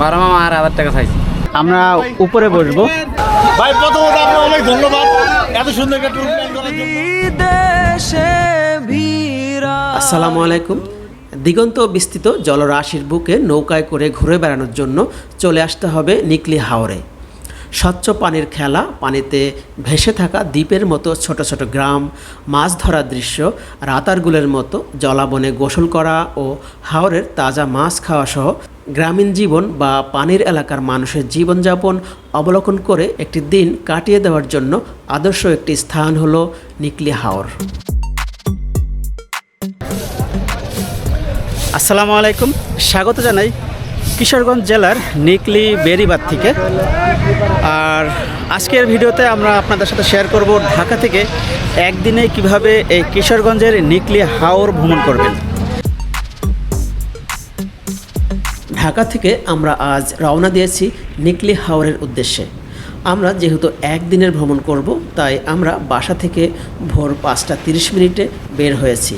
বারো মামা আর হাজার টাকা চাইছি আমরা উপরে বসবো। ভাই প্রথমত আপনার অনেক ধন্যবাদ এত সুন্দর একটা ট্যুর প্ল্যান করার জন্য। আসসালামু আলাইকুম। দিগন্ত বিস্তৃত জলরাশির বুকে নৌকায় করে ঘুরে বেড়ানোর জন্য চলে আসতে হবে নিকলি হাওরে। স্বচ্ছ পানির খেলা পানিতে ভেসে থাকা দ্বীপের মতো ছোট ছোট গ্রাম মাছ ধরার দৃশ্য রাতারগুলের মতো জলাবনে গোসল করা ও হাওরের তাজা মাছ খাওয়া সহ গ্রামীণ জীবন বা পানির এলাকার মানুষের জীবনযাপন অবলোকন করে একটি দিন কাটিয়ে দেওয়ার জন্য আদর্শ একটি স্থান হলো নিকলি হাওর। আসসালামু আলাইকুম। স্বাগত জানাই কিশোরগঞ্জ জেলার নিকলি বেরিবাদ থেকে। আর আজকের ভিডিওতে আমরা আপনাদের সাথে শেয়ার করব ঢাকা থেকে একদিনে কীভাবে এই কিশোরগঞ্জের নিকলি হাওর ভ্রমণ করবেন। ঢাকা থেকে আমরা আজ রওনা দিয়েছি নিকলি হাওরের উদ্দেশ্যে। আমরা যেহেতু একদিনের ভ্রমণ করব, তাই আমরা বাসা থেকে ভোর পাঁচটা তিরিশ মিনিটে বের হয়েছি।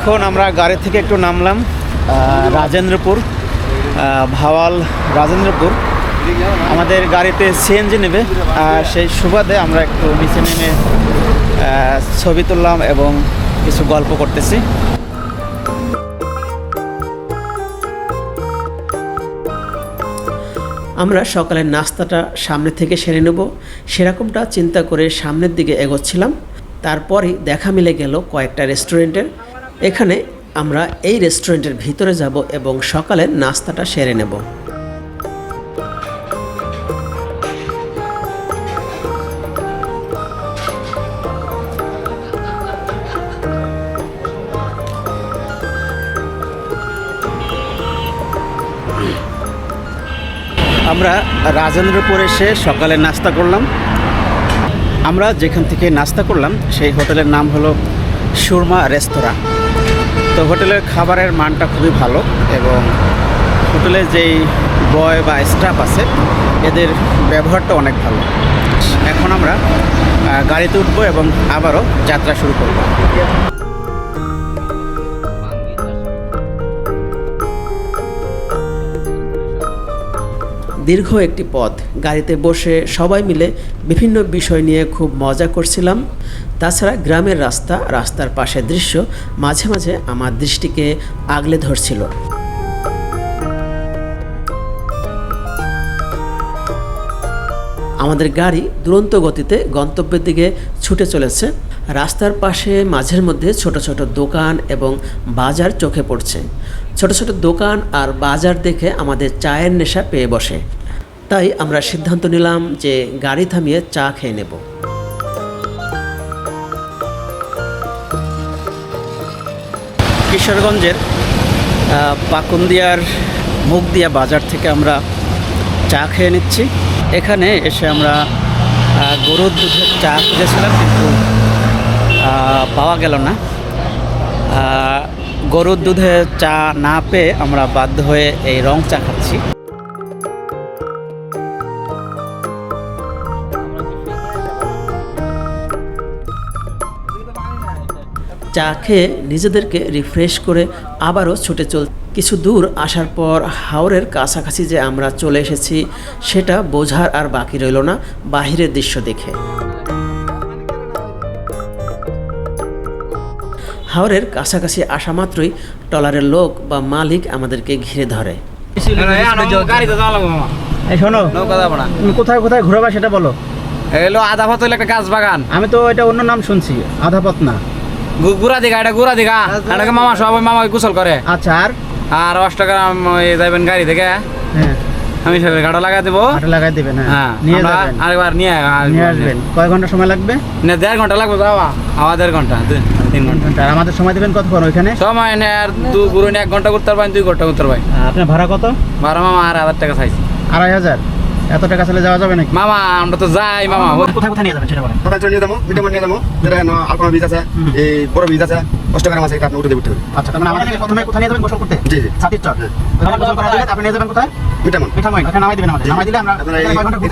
এখন আমরা গাড়ি থেকে একটু নামলাম রাজেন্দ্রপুর ভাওয়াল রাজেন্দ্রপুর। আমাদের গাড়িতে সিএনজি নেবে সেই সুবাদে আমরা একটু নিচে নেমে ছবি তুললাম এবং কিছু গল্প করতেছি। আমরা সকালের নাস্তাটা সামনে থেকে সেরে নেব। সেরকমটা চিন্তা করে সামনের দিকে এগোচ্ছিলাম। তারপরই দেখা মিলে গেল কয়েকটা রেস্টুরেন্টের। এখানে আমরা এই রেস্টুরেন্টের ভিতরে যাব এবং সকালের নাস্তাটা সেরে নেব। আমরা রাজেন্দ্রপুর এসে সকালে নাস্তা করলাম। আমরা যেখান থেকে নাস্তা করলাম, সেই হোটেলের নাম হলো সুরমা রেস্তোরাঁ। তো হোটেলের খাবারের মানটা খুবই ভালো এবং হোটেলের যেই বয় বা স্টাফ আছে, এদের ব্যবহারটা অনেক ভালো। এখন আমরা গাড়িতে উঠবো এবং আবারও যাত্রা শুরু করব। দীর্ঘ একটি পথ, গাড়িতে বসে সবাই মিলে বিভিন্ন বিষয় নিয়ে খুব মজা করছিলাম। তাছাড়া গ্রামের রাস্তা, রাস্তার পাশের দৃশ্য মাঝে মাঝে আমার দৃষ্টিকে আগলে ধরছিল। আমাদের গাড়ি দুরন্ত গতিতে গন্তব্যের দিকে ছুটে চলেছে। রাস্তার পাশে মাঝের মধ্যে ছোট ছোট দোকান এবং বাজার চোখে পড়ছে। ছোট ছোট দোকান আর বাজার দেখে আমাদের চায়ের নেশা পেয়ে বসে। তাই আমরা সিদ্ধান্ত নিলাম যে গাড়ি থামিয়ে চা খেয়ে নেব। কিশোরগঞ্জের পাকুন্দিয়ার মুখ দিয়া বাজার থেকে আমরা চা খেয়ে নিচ্ছি। এখানে এসে আমরা গরুর দুধের চা খুঁজেছিলাম কিন্তু পাওয়া গেল না। গরুর দুধে চা না পেয়ে আমরা বাধ্য হয়ে এই রং চা খাচ্ছি। চা খেয়ে নিজেদেরকে রিফ্রেশ করে আবারও ছুটে চল কিছু দূর আসার পর হাওরের কাছাকাছি যে আমরা চলে এসেছি সেটা বোঝার আর বাকি রইল না বাহিরের দৃশ্য দেখে। হাওরের কাছাকাছি আসা মাত্রই টলারের লোক বা মালিক আমাদেরকে ঘিরে ধরে। গাড়িতে যাওয়া লাগবো মামা এই শোনো নৌকা যাব না তুমি কোথায় কোথায় ঘোরাবা সেটা বলো। এলো আধা পথ একটা গাছ বাগান। আমি তো এটা অন্য নাম শুনছি আধাপথ না গু- গুড়া দিঘা এটা গুড়া দিঘা এটাকে মামা সব মামা গোসল করে। আচ্ছা আর? আর অষ্টগ্রাম যাবেন গাড়ি থেকে। হ্যাঁ। আমি সব গাড়ি লাগা দেবো। লাগাই দেবেন হ্যাঁ। হ্যাঁ নিয়ে যাবেন। আরেকবার নিয়ে নিয়ে আসবেন। কয় ঘণ্টা সময় লাগবে? না দেড় ঘণ্টা লাগবে যাওয়া আওয়া দেড় ঘণ্টা তিন ঘণ্টা। আর আমাদের সময় দেবেন কতক্ষণ ওইখানে? সময় নেই আর দু গুরু এক ঘণ্টা করতে পারবেন দুই ঘণ্টা করতে পারবেন। আপনার ভাড়া কত? ভাড়া মামা আর হাজার টাকা চাইছি আড়াই হাজার? এত টাকা চলে যাওয়া যাবে নাকি? মামা আমরা তো যাই মামা। কোথায় কোথায় নিয়ে যাবেন সেটা বলেন। কোথায় চলে নিয়ে যাব? মিটামান নিয়ে যাব। যেটা আলপনা বীজ আছে এই বড় বীজ আছে অষ্টগ্রাম আছে আপনি উঠে উঠতে হবে। আচ্ছা তার মানে আমাদেরকে প্রথমে কোথায় নিয়ে যাবেন গোসল করতে? জি, জি। ছাতির চর ওখানে গোসল করা আপনি নিয়ে যাবেন কোথায়? মিটামান মিঠামইন ওখানে নামাই দিবেন আমাদের। নামাই দিলে আমরা কয় ঘণ্টা এই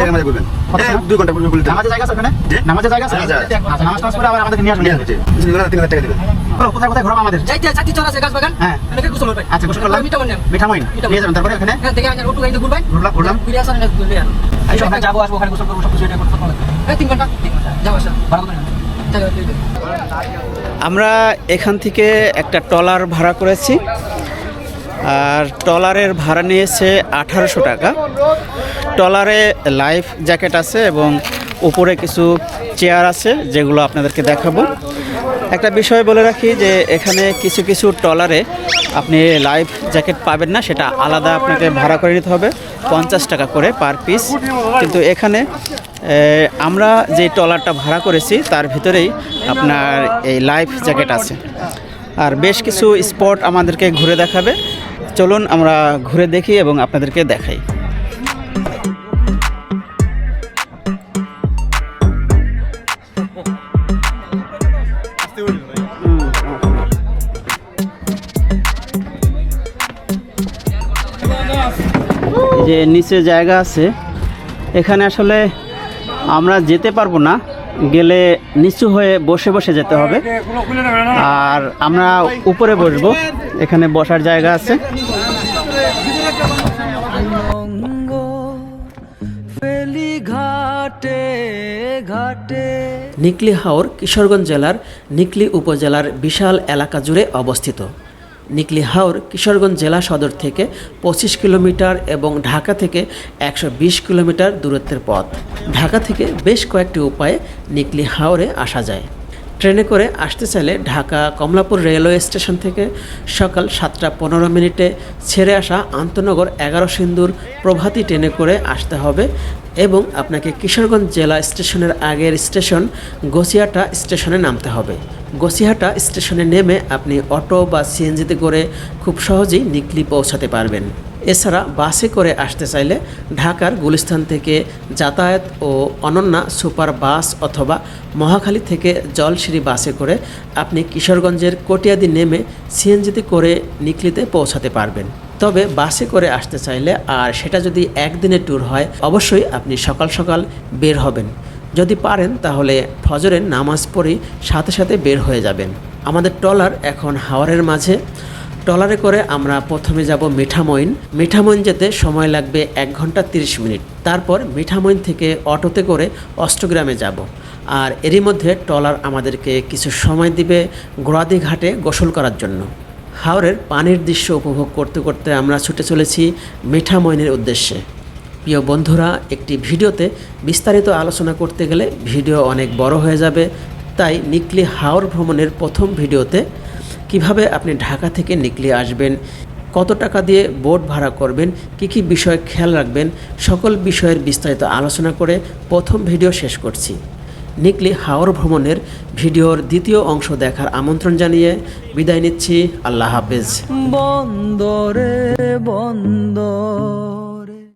সময়? দুই ঘণ্টা বলতে নামাজের জায়গা আছে ওখানে? জি। নামাজের জায়গা আছে? নামাজ আছে। আচ্ছা নামাজ টামাজ করে আবার আমাদেরকে নিয়ে আসবেন। নিয়ে আসবে তিন হাজার টাকা দেবেন। কোথায় কোথায় ঘোরাবো আমাদের? যাইতে চাকরি চল আছে গাছ বাগান হ্যাঁ এলাকায় গোসল হবে আচ্ছা গোসল করলাম। মিটামন নেম নিয়ে যাবেন তারপরে ওখানে এখান থেকে ওটু গাড়িতে ঘুরবাই। ঘুরলাম ঘুরলাম। ঘুরে আসা না ঘুরবে আর এই সব যাব আসব ওখানে গোসল করব সব কিছু এটা করতে হবে এই তিন ঘণ্টা তিন ঘণ্টা যাও আসা। ভাড়া কত নেবেন? চলো তুই আমরা এখান থেকে একটা ট্রলার ভাড়া করেছি। আর ট্রলারের ভাড়া নিয়েছে আঠারোশো টাকা। ট্রলারে লাইফ জ্যাকেট আছে এবং উপরে কিছু চেয়ার আছে যেগুলো আপনাদেরকে দেখাবো। একটা বিষয় বলে রাখি যে এখানে কিছু কিছু ট্রলারে আপনি লাইফ জ্যাকেট পাবেন না, সেটা আলাদা আপনাকে ভাড়া করে নিতে হবে, পঞ্চাশ টাকা করে পার পিস। কিন্তু এখানে আমরা যে ট্রলারটা ভাড়া করেছি, তার ভিতরেই আপনার এই লাইফ জ্যাকেট আছে। আর বেশ কিছু স্পট আমাদেরকে ঘুরে দেখাবে। চলুন আমরা ঘুরে দেখি এবং আপনাদেরকে দেখাই। যে নিচে জায়গা আছে। এখানে আসলে আমরা যেতে পারব না। গেলে নিচু হয়ে বসে বসে যেতে হবে। আর আমরা উপরে বসবো। এখানে বসার জায়গা আছে। নিকলি হাওর কিশোরগঞ্জ জেলার নিকলি উপজেলার বিশাল এলাকা জুড়ে অবস্থিত। নিকলি হাওর কিশোরগঞ্জ জেলা সদর থেকে পঁচিশ কিলোমিটার এবং ঢাকা থেকে একশো বিশ কিলোমিটার দূরত্বের পথ। ঢাকা থেকে বেশ কয়েকটি উপায়ে নিকলি হাওরে আসা যায়। ট্রেনে করে আসতে চাইলে ঢাকা কমলাপুর রেলওয়ে স্টেশন থেকে সকাল সাতটা পনেরো মিনিটে ছেড়ে আসা আন্তনগর এগারো সিন্দুর প্রভাতী ট্রেনে করে আসতে হবে। এবং আপনাকে কিশোরগঞ্জ জেলা স্টেশনের আগের স্টেশন গসিয়াটা স্টেশনে নামতে হবে। গসিয়াহাটা স্টেশনে নেমে আপনি অটো বা সিএনজিতে করে খুব সহজেই নিকলি পৌঁছাতে পারবেন। এছাড়া বাসে করে আসতে চাইলে ঢাকার গুলিস্থান থেকে যাতায়াত ও অনন্যা সুপার বাস অথবা মহাখালী থেকে জলসিঁড়ি বাসে করে আপনি কিশোরগঞ্জের কটিয়াদি নেমে সিএনজিতে করে নিকলিতে পৌঁছাতে পারবেন। তবে বাসে করে আসতে চাইলে আর সেটা যদি একদিনের ট্যুর হয়, অবশ্যই আপনি সকাল সকাল বের হবেন। যদি পারেন তাহলে ফজরের নামাজ পড়েই সাথে সাথে বের হয়ে যাবেন। আমাদের ট্রলার এখন হাওয়ারের মাঝে। ট্রলারে করে আমরা প্রথমে যাব মিঠামইন। মিঠামইন যেতে সময় লাগবে এক ঘণ্টা তিরিশ মিনিট। তারপর মিঠামইন থেকে অটোতে করে অষ্টগ্রামে যাব। আর এরই মধ্যে ট্রলার আমাদেরকে কিছু সময় দিবে গোড়াদি ঘাটে গোসল করার জন্য। হাওরের পানির দৃশ্য উপভোগ করতে করতে আমরা ছুটে চলেছি মিঠামইনের উদ্দেশ্যে। প্রিয় বন্ধুরা, একটি ভিডিওতে বিস্তারিত আলোচনা করতে গেলে ভিডিও অনেক বড় হয়ে যাবে। তাই নিকলি হাওর ভ্রমণের প্রথম ভিডিওতে কীভাবে আপনি ঢাকা থেকে নিকলি আসবেন, কত টাকা দিয়ে বোট ভাড়া করবেন, কী কী বিষয় খেয়াল রাখবেন, সকল বিষয়ের বিস্তারিত আলোচনা করে প্রথম ভিডিও শেষ করছি। নিকলি হাওর ভ্রমণের ভিডিওর দ্বিতীয় অংশ দেখার আমন্ত্রণ জানিয়ে বিদায় নিচ্ছি। আল্লাহ হাফেজ। বন্দরে বন্দর।